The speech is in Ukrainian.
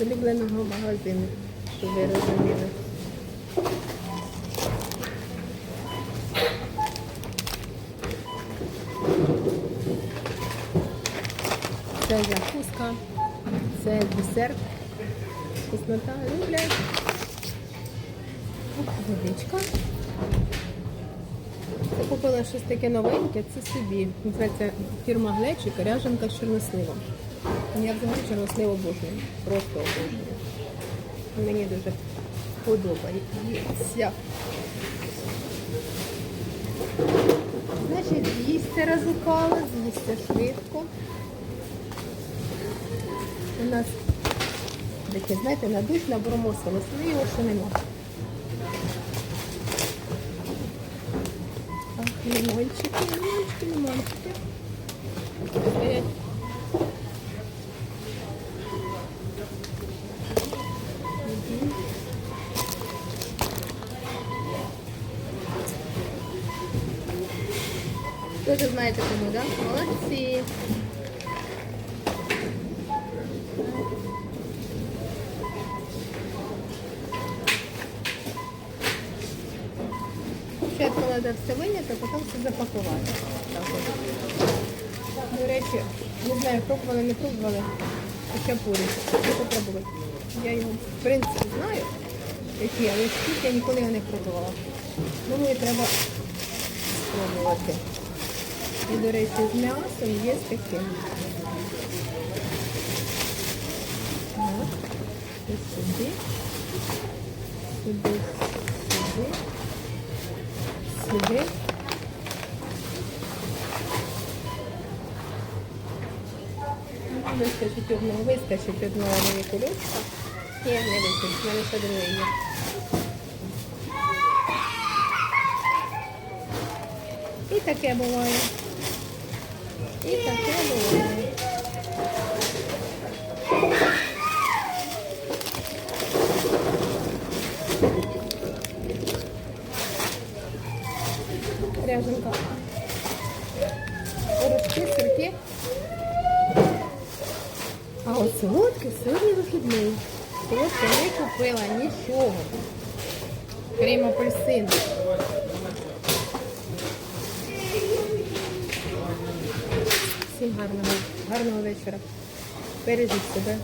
улюбленого магазину, щоб ви розуміли. Це закуска, це десерт. Вкуснота люблять. Водичка. Це купила щось таке новеньке, це собі. Називається фірма Глечик, ряженка з чорносливом. Я взагалі чорнослив обожнюю. Просто обожнюю. Мені дуже подобається. Значить, з'їсти розукали, з'їсти швидко. У нас таке, знаєте, на бромосилось, ну його ще нема. Лимончики, лимончики, лимончики. Тоже знаєте кому, да? Молодці. Спочатку треба все виняти, а потім все запакувати. Так. До речі, не знаю, пробували, не пробували. Хачапурі. Хочу попробувати. Я його, в принципі, знаю, які, але скільки я ніколи його не пробувала. Думаю, треба спробувати. І, до речі, з м'ясом є таке. Так. Ось сюди. Сюди, сюди. Сюди. Ну, Вистачить одного, вистачить одного мені кульочка. Ні, не вистачить, в мене ще друге. І таке буває. І таке буває. Ряженка. Порошки, сирки. А от солодке сьогодні вихідний. Солодке не купила нічого. Крім апельсину. Всім гарного, гарного вечора. Бережіть себе.